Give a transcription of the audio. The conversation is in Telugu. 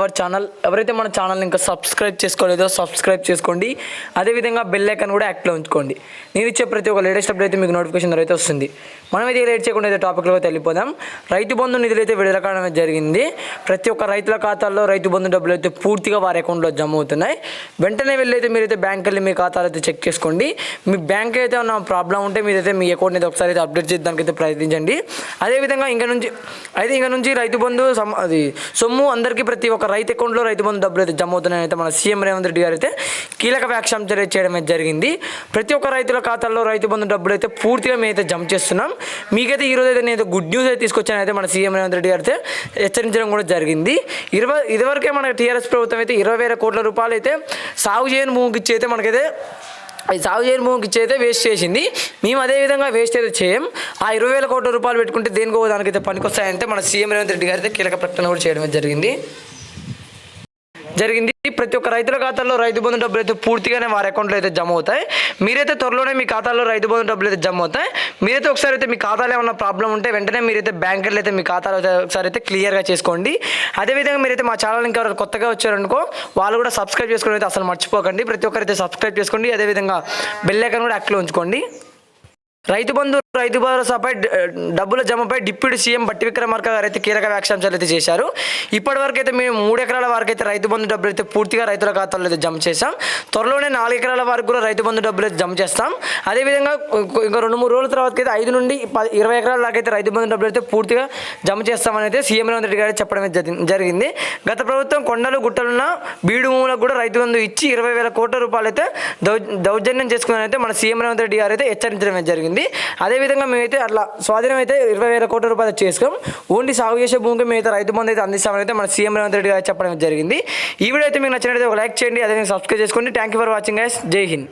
Our channel. ఎవరైతే మన ఛానల్ని ఇంకా సబ్స్క్రైబ్ చేసుకోలేదో సబ్స్క్రైబ్ చేసుకోండి. అదేవిధంగా బెల్ ఐకాన్ కూడా యాక్ట్లో ఉంచుకోండి. నేను ఇచ్చే ప్రతి ఒక్క లేటెస్ట్ అప్డేట్ అయితే మీకు నోటిఫికేషన్ అయితే వస్తుంది. మనం అయితే లేట్ చేయకుండా అయితే టాపిక్లో అయితే వెళ్ళిపోదాం. రైతు బంధు నిధులు అయితే విడుదల కావడం జరిగింది. ప్రతి ఒక్క రైతుల ఖాతాల్లో రైతు బంధు డబ్బులు అయితే పూర్తిగా వారి అకౌంట్లో జమ అవుతున్నాయి. వెంటనే వెళ్ళైతే మీరైతే బ్యాంక్ వెళ్ళి మీ ఖాతాలు అయితే చెక్ చేసుకోండి. మీ బ్యాంక్ అయితే ఉన్న ప్రాబ్లం ఉంటే మీరైతే మీ అకౌంట్ అయితే ఒకసారి అయితే అప్డేట్ చేయడానికి అయితే ప్రయత్నించండి. అదేవిధంగా ఇంకా నుంచి అయితే ఇంకా నుంచి రైతు బంధు సమ్ అది సొమ్ము అందరికీ ప్రతి ఒక్క రైతు అకౌంట్లో రైతు బంధు డబ్బులు అయితే జమ అవుతున్నాయని అయితే మన సీఎం రేవంత్ రెడ్డి గారు అయితే కీలక వ్యాఖ్యం చర్య- చేయడం అయితే జరిగింది. ప్రతి ఒక్క రైతుల ఖాతాల్లో రైతు బంధు డబ్బులు అయితే పూర్తిగా మేమైతే జమ చేస్తున్నాం. మీకైతే ఈరోజు అయితే నేను గుడ్ న్యూస్ అయితే తీసుకొచ్చాను అయితే మన సీఎం రేవంత్ రెడ్డి గారు అయితే హెచ్చరించడం కూడా జరిగింది. ఇరవై ఇదివరకే మన టీఆర్ఎస్ ప్రభుత్వం అయితే ఇరవై వేల కోట్ల రూపాయలు అయితే సాగు చేయని భూమికి ఇచ్చి అయితే మనకైతే అది సాగు చేయని భూమికి ఇచ్చి అయితే వేస్ట్ చేసింది. మేము అదే విధంగా వేస్ట్ అయితే చేయం. ఆ ఇరవై వేల కోట్ల రూపాయలు పెట్టుకుంటే దేనికో దానికైతే పనికొస్తాయంటే మన సీఎం రేవంత్ రెడ్డి గారు అయితే కీలక ప్రకటన కూడా చేయడం జరిగింది. జరిగింది. ప్రతి ఒక్క రైతుల ఖాతాల్లో రైతు బంధు డబ్బులు అయితే పూర్తిగానే వారి అకౌంట్లో అయితే జమ అవుతాయి. మీరైతే త్వరలోనే మీ ఖాతాలో రైతు బంధు డబ్బులు అయితే జమ అవుతాయి. మీరైతే ఒకసారి అయితే మీ ఖాతాలో ఏమన్నా ప్రాబ్లం ఉంటే వెంటనే మీరైతే బ్యాంకర్లు అయితే మీ ఖాతాలో అయితే ఒకసారి అయితే క్లియర్గా చేసుకోండి. అదేవిధంగా మీరైతే మా ఛానల్ ఇంకా ఎవరైనా కొత్తగా వచ్చారనుకో వాళ్ళు కూడా సబ్స్క్రైబ్ చేసుకోవడం అయితే అసలు మర్చిపోకండి. ప్రతి ఒక్కరైతే సబ్స్క్రైబ్ చేసుకోండి. అదేవిధంగా బెల్ ఐకాన్ కూడా యాక్టివ్లో ఉంచుకోండి. రైతు బంధు రైతు భరోసాపై డబ్బుల జమపై డిప్యూటీ సీఎం బట్టి విక్రమార్క గారు అయితే కీలక వ్యాఖ్యాంశాలు అయితే చేశారు. ఇప్పటి వరకు అయితే మేము మూడు ఎకరాల వరకు అయితే రైతు బంధు డబ్బులు అయితే పూర్తిగా రైతుల ఖాతాలో అయితే జమ చేశాం. త్వరలోనే నాలుగు ఎకరాల వరకు కూడా రైతు బంధు డబ్బులు అయితే జమ చేస్తాం. అదేవిధంగా ఇంకా రెండు మూడు రోజుల తర్వాత అయితే ఐదు నుండి పది ఇరవై ఎకరాల దాకా అయితే రైతు బంధు డబ్బులు అయితే పూర్తిగా జమ చేస్తామని అయితే సీఎం రేవంత్ రెడ్డి గారు చెప్పడం జరిగింది. గత ప్రభుత్వం కొండలు గుట్టలున్న బీడు భూములకు కూడా రైతు బంధు ఇచ్చి ఇరవై వేల కోట్ల రూపాయలు అయితే దౌ దౌర్జన్యం చేసుకుని అయితే మన సీఎం రేవంత్ రెడ్డి గారు అయితే హెచ్చరించడం జరిగింది. అదే అదేవిధంగా మేమైతే అట్లా స్వాధీనం అయితే ఇరవై వేల కోట్ల రూపాయలు చేసుకోం ఓన్లీ సాగు చేసే భూమికి మేమైతే రైతు బంధు అయితే అందిస్తామని అయితే మన సీఎం రేవంత్ రెడ్డి గారు చెప్పడం జరిగింది. ఈ వీడియో అయితే మీకు నచ్చినట్లయితే ఒక లైక్ చేయండి అదేవిధంగా సబ్స్క్రైబ్ చేసుకోండి. Thank you for watching guys Jai Hind.